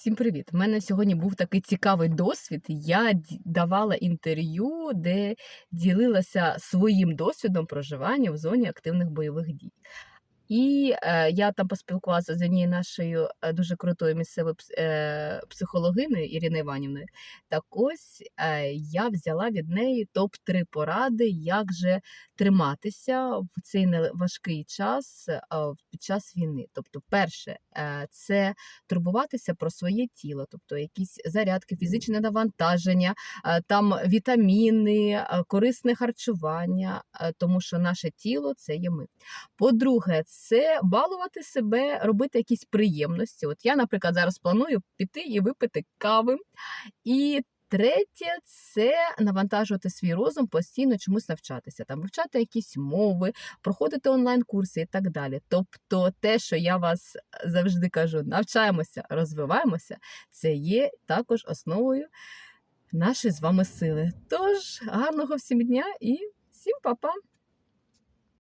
Всім привіт! У мене сьогодні був такий цікавий досвід. Я давала інтерв'ю, де ділилася своїм досвідом проживання в зоні активних бойових дій. І е, я там поспілкувалася з однією нашою е, дуже крутою місцевою е, психологиною Іриною Іванівною. Так ось е, я взяла від неї топ-3 поради, як же триматися в цей важкий час е, під час війни. Тобто, перше, е, це турбуватися про своє тіло, тобто якісь зарядки, фізичне навантаження, е, там вітаміни, е, корисне харчування, е, тому що наше тіло це є ми. По-друге, це балувати себе, робити якісь приємності. От я, наприклад, зараз планую піти і випити кави. І Третє це навантажувати свій розум, постійно чомусь навчатися, там вивчати якісь мови, проходити онлайн-курси і так далі. Тобто, те, що я вас завжди кажу, навчаємося, розвиваємося, це є також основою нашої з вами сили. Тож, гарного всім дня і всім па-па!